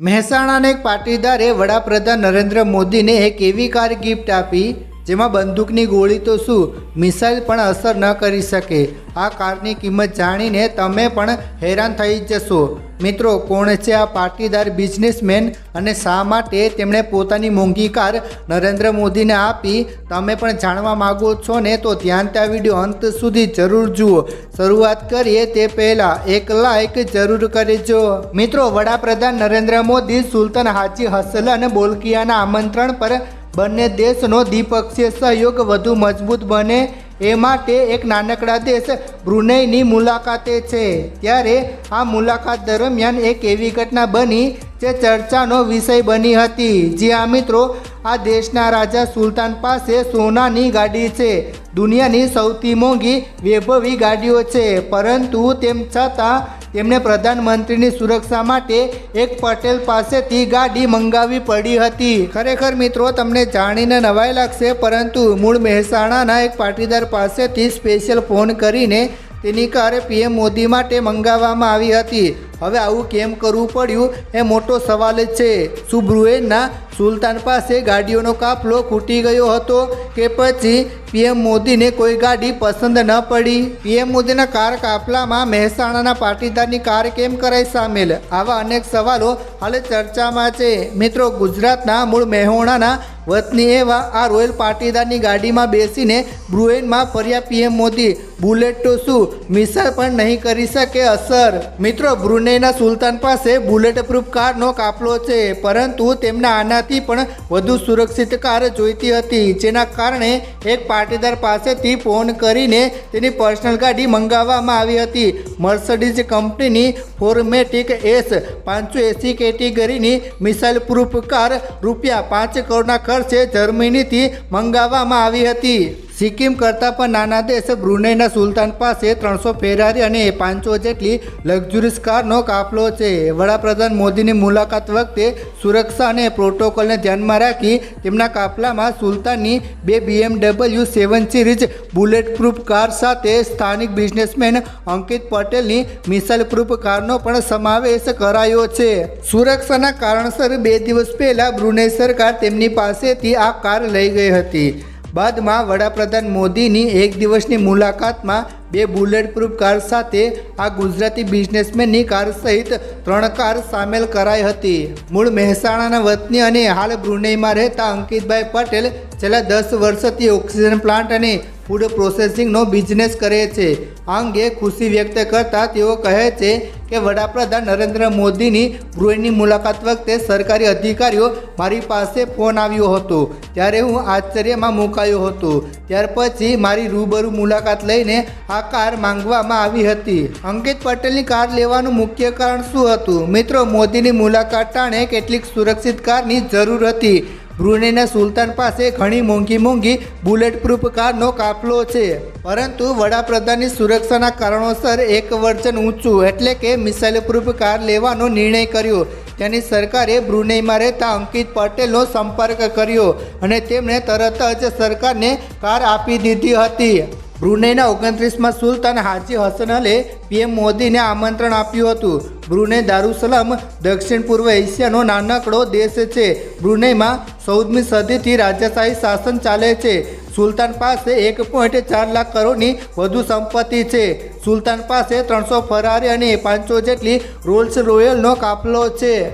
મહેસાણાના એક પાટીદારે વડાપ્રધાન નરેન્દ્ર મોદીને એક એવી કાર ગિફ્ટ આપી જેમાં બંદૂકની ગોળી તો શું? મિસાઇલ પણ અસર ન કરી શકે. આ કારની કિંમત જાણીને તમે પણ હેરાન થઈ જશો. મિત્રો, કોણ છે આ પાટીદાર બિઝનેસમેન અને શા માટે તેમણે પોતાની મોંઘી કાર નરેન્દ્ર મોદીને આપી? તમે પણ જાણવા માગો છો ને તો ધ્યાન આ વીડિયો અંત સુધી જરૂર જુઓ. શરૂઆત કરીએ તે પહેલાં એક લાઈક જરૂર કરજો. મિત્રો, વડાપ્રધાન નરેન્દ્ર મોદી સુલતાન હાજી હસલન બોલકિયાના આમંત્રણ પર બંને દેશનો દ્વિપક્ષીય સહયોગ વધુ મજબૂત બને એ માટે એક નાનકડા દેશ બ્રુનેઈની મુલાકાતે છે. ત્યારે આ મુલાકાત દરમિયાન એક એવી ઘટના બની જે ચર્ચાનો વિષય બની હતી. જ્યાં મિત્રો આ દેશના રાજા સુલતાન પાસે સોનાની ગાડી છે. દુનિયાની સૌથી મોંઘી વૈભવી ગાડીઓ છે. પરંતુ તેમ છતાં તેમણે પ્રધાનમંત્રીની સુરક્ષા માટે એક પટેલ પાસેથી ગાડી મંગાવી પડી હતી. ખરેખર મિત્રો, તમને જાણીને નવાઈ લાગશે, પરંતુ મૂળ મહેસાણાના એક પાટીદાર પાસેથી સ્પેશિયલ ફોન કરીને તેની કાર પીએમ મોદી માટે મંગાવવામાં આવી હતી. હવે આવું કેમ કરવું પડ્યું એ મોટો સવાલ જ છે. શું બ્રુએનના સુલતાન પાસે ગાડીઓનો કાફલો ખૂટી ગયો હતો કે પછી પીએમ મોદીને કોઈ ગાડી પસંદ ન પડી. પીએમ મોદીના કાર કાફલામાં મહેસાણાના પાટીદારની કાર કેમ કરાઈ સામેલ? આવા અનેક સવાલો હાલ ચર્ચામાં છે. મિત્રો, ગુજરાતના મૂળ મહેસાણાના વતની એવા આ રોયલ પાટીદારની ગાડીમાં બેસીને બ્રુએનમાં ફર્યા પીએમ મોદી. બુલેટ તો શું? મિસાઇલ પણ નહીં કરી શકે અસર. મિત્રો, બ્રુનેના સુલતાન પાસે બુલેટ પ્રૂફ કારનો કાફલો છે, પરંતુ તેમના આનાથી પણ વધુ સુરક્ષિત કાર જોઈતી હતી, જેના કારણે એક પાટીદાર પાસેથી ફોન કરીને તેની પર્સનલ ગાડી મંગાવવામાં આવી હતી. મર્સડીઝ કંપનીની ફોર્મેટિક એસ પાંચસો એસી કેટેગરીની મિસાઇલ પ્રૂફ કાર રૂપિયા પાંચ કરોડના ખર્ચે જર્મનીથી મંગાવવામાં આવી હતી. સિક્કિમ કરતાં પણ નાના દેશ બ્રુનેના સુલતાન પાસે ત્રણસો ફેરારી અને પાંચસો જેટલી લક્ઝુરીસ કારનો કાફલો છે. વડાપ્રધાન મોદીની મુલાકાત વખતે સુરક્ષા અને પ્રોટોકોલને ધ્યાનમાં રાખી તેમના કાફલામાં સુલતાનની બે BMW seven series bullet proof car સાથે સ્થાનિક બિઝનેસમેન અંકિત પટેલની મિસાઇલ પ્રૂફ કારનો પણ સમાવેશ કરાયો છે. સુરક્ષાના કારણસર બે દિવસ પહેલાં બ્રુનેઈ સરકાર તેમની પાસેથી આ કાર લઈ ગઈ હતી. બાદમાં વડાપ્રધાન મોદીની એક દિવસની મુલાકાતમાં બે બુલેટ પ્રૂફ કાર સાથે આ ગુજરાતી બિઝનેસમેનની કાર સહિત ત્રણ કાર સામેલ કરાઈ હતી. મૂળ મહેસાણાના વતની અને હાલ બ્રુનેઈમાં રહેતા અંકિતભાઈ પટેલ છેલ્લા દસ વર્ષથી ઓક્સિજન પ્લાન્ટ અને ફૂડ પ્રોસેસિંગનો બિઝનેસ કરે છે. આ અંગે ખુશી વ્યક્ત કરતા તેઓ કહે છે કે વડાપ્રધાન નરેન્દ્ર મોદીની ગૃહની મુલાકાત વખતે સરકારી અધિકારીઓ મારી પાસે ફોન આવ્યો હતો. ત્યારે હું આશ્ચર્યમાં મુકાયો હતો. ત્યાર પછી મારી રૂબરૂ મુલાકાત લઈને આ કાર માંગવામાં આવી હતી. અંકિત પટેલની કાર લેવાનું મુખ્ય કારણ શું હતું? મિત્રો, મોદીની મુલાકાત ટાણે કેટલીક સુરક્ષિત કારની જરૂર હતી. બ્રુનેઈના સુલતાન પાસે ઘણી મોંઘી મોંઘી બુલેટ પ્રૂફ કારનો કાફલો છે. પરંતુ વડાપ્રધાનની સુરક્ષાના કારણોસર એક વર્જન ઊંચું એટલે કે મિસાઇલ પ્રૂફ કાર લેવાનો નિર્ણય કર્યો. તેની સરકારે બ્રુનેઈમાં રહેતા અંકિત પટેલનો સંપર્ક કર્યો અને તેમણે તરત જ સરકારને કાર આપી દીધી હતી. બ્રુનેઈના ઓગણત્રીસમાં સુલતાન હાજી હસનલે પીએમ મોદીને આમંત્રણ આપ્યું હતું. બ્રુનેઈ દારુસલમ, દક્ષિણ પૂર્વ એશિયાનો નાનકડો દેશ છે. બ્રુનેમાં ચૌદમી સદીથી રાજાશાહી શાસન ચાલે છે. સુલતાન પાસે એક પોઈન્ટ ચાર લાખ કરોડની વધુ સંપત્તિ છે. સુલતાન પાસે ત્રણસો ફરારી અને પાંચસો જેટલી રોલ્સ રોયલનો કાફલો છે.